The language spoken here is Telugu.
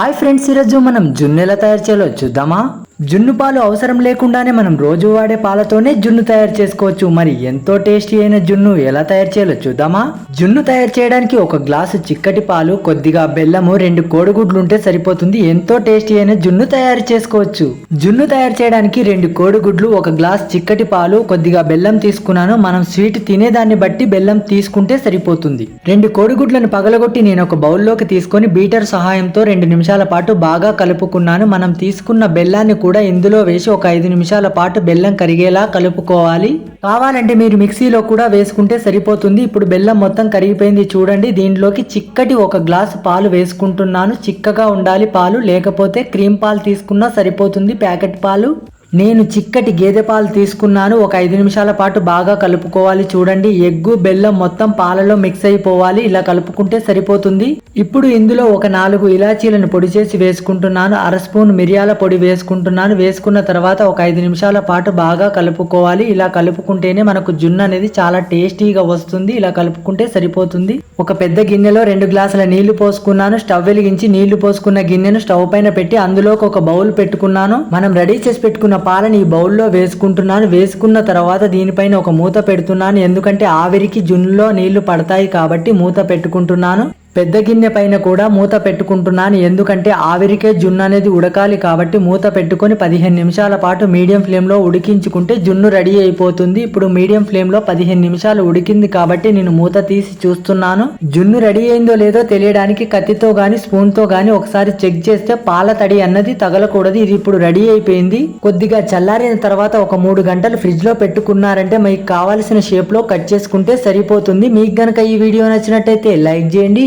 హాయ్ ఫ్రెండ్స్ ఈరోజు మనం జున్నెలా తయారు చేయాలో చూద్దామా? జున్ను పాలు అవసరం లేకుండానే మనం రోజు వాడే పాలతోనే జున్ను తయారు చేసుకోవచ్చు. మరి ఎంతో టేస్టీ అయిన జున్ను ఎలా తయారు చేయాలో చూద్దామా? జున్ను తయారు చేయడానికి ఒక గ్లాసు చిక్కటి పాలు కొద్దిగా బెల్లము రెండు కోడిగుడ్లు ఉంటే సరిపోతుంది. ఎంతో టేస్టీ అయిన జున్ను తయారు చేసుకోవచ్చు. జున్ను తయారు చేయడానికి రెండు కోడిగుడ్లు ఒక గ్లాస్ చిక్కటి పాలు కొద్దిగా బెల్లం తీసుకున్నాను. మనం స్వీట్ తినేదాన్ని బట్టి బెల్లం తీసుకుంటే సరిపోతుంది. రెండు కోడిగుడ్లను పగలగొట్టి నేను ఒక బౌల్లోకి తీసుకొని బీటర్ సహాయంతో రెండు నిమిషాల పాటు బాగా కలుపుకున్నాను. మనం తీసుకున్న బెల్లాన్ని కూడా కూడా ఇందులో వేసి ఒక ఐదు నిమిషాల పాటు బెల్లం కరిగేలా కలుపుకోవాలి. కావాలంటే మీరు మిక్సీలో కూడా వేసుకుంటే సరిపోతుంది. ఇప్పుడు బెల్లం మొత్తం కరిగిపోయింది చూడండి. దీంట్లోకి చిక్కటి ఒక గ్లాసు పాలు వేసుకుంటున్నాను. చిక్కగా ఉండాలి పాలు లేకపోతే క్రీమ్ పాలు తీసుకున్నా సరిపోతుంది ప్యాకెట్ పాలు. నేను చిక్కటి గేదె పాలు తీసుకున్నాను. ఒక ఐదు నిమిషాల పాటు బాగా కలుపుకోవాలి. చూడండి ఎగ్గు బెల్లం మొత్తం పాలలో మిక్స్ అయిపోవాలి. ఇలా కలుపుకుంటే సరిపోతుంది. ఇప్పుడు ఇందులో ఒక నాలుగు ఇలాచీలను పొడి చేసి వేసుకుంటున్నాను. అర స్పూన్ మిరియాల పొడి వేసుకుంటున్నాను. వేసుకున్న తర్వాత ఒక ఐదు నిమిషాల పాటు బాగా కలుపుకోవాలి. ఇలా కలుపుకుంటేనే మనకు జున్ను అనేది చాలా టేస్టీగా వస్తుంది. ఇలా కలుపుకుంటే సరిపోతుంది. ఒక పెద్ద గిన్నెలో రెండు గ్లాసుల నీళ్ళు పోసుకున్నాను. స్టవ్ వెలిగించి నీళ్ళు పోసుకున్న గిన్నెను స్టవ్ పైన పెట్టి అందులోకి ఒక బౌల్ పెట్టుకున్నాను. మనం రెడీ చేసి పెట్టుకున్న పాలని ఈ బౌల్లో వేసుకుంటున్నాను. వేసుకున్న తర్వాత దీనిపైన ఒక మూత పెడుతున్నాను. ఎందుకంటే ఆవిరికి జున్నులో నీళ్ళు పడతాయి కాబట్టి మూత పెట్టుకుంటున్నాను. పెద్ద గిన్నె పైన కూడా మూత పెట్టుకుంటున్నాను. ఎందుకంటే ఆవిరికే జున్ను అనేది ఉడకాలి కాబట్టి మూత పెట్టుకొని పదిహేను నిమిషాల పాటు మీడియం ఫ్లేమ్లో ఉడికించుకుంటే జున్ను రెడీ అయిపోతుంది. ఇప్పుడు మీడియం ఫ్లేమ్లో పదిహేను నిమిషాలు ఉడికింది కాబట్టి నేను మూత తీసి చూస్తున్నాను. జున్ను రెడీ అయిందో లేదో తెలియడానికి కత్తితో గాని స్పూన్తో గాని ఒకసారి చెక్ చేస్తే పాల తడి అన్నది తగలకూడదు. ఇది ఇప్పుడు రెడీ అయిపోయింది. కొద్దిగా చల్లారిన తర్వాత ఒక మూడు గంటలు ఫ్రిడ్జ్లో పెట్టుకున్నారంటే మీకు కావాల్సిన షేప్లో కట్ చేసుకుంటే సరిపోతుంది. మీకు గనక ఈ వీడియో నచ్చినట్టయితే లైక్ చేయండి